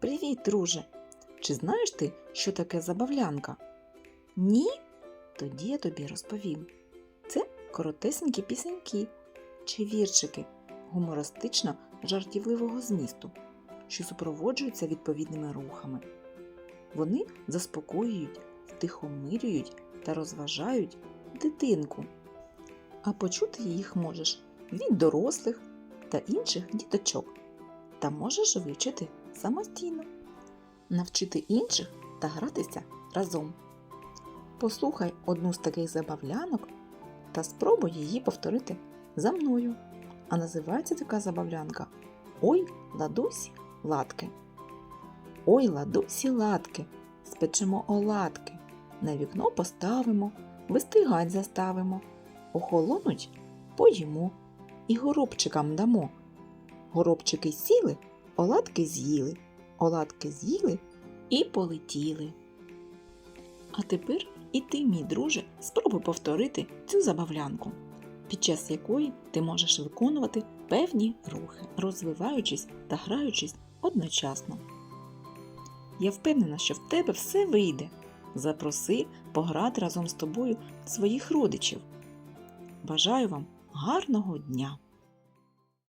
Привіт, друже! Чи знаєш ти, що таке забавлянка? Ні? Тоді я тобі розповім. Це коротесенькі пісеньки чи віршики гумористично жартівливого змісту, що супроводжуються відповідними рухами. Вони заспокоюють, втихомирюють та розважають дитинку. А почути їх можеш від дорослих та інших діточок та можеш вивчити самостійно, навчити інших та гратися разом. Послухай одну з таких забавлянок та спробуй її повторити за мною. А називається така забавлянка Ой, ладусі латки. Ой, ладусі латки, спечемо оладки, на вікно поставимо, вистигать заставимо, охолонуть поїмо і горобчикам дамо. Горобчики сіли, оладки з'їли, оладки з'їли і полетіли. А тепер і ти, мій друже, спробуй повторити цю забавлянку, під час якої ти можеш виконувати певні рухи, розвиваючись та граючись одночасно. Я впевнена, що в тебе все вийде. Запроси пограти разом з тобою своїх родичів. Бажаю вам гарного дня!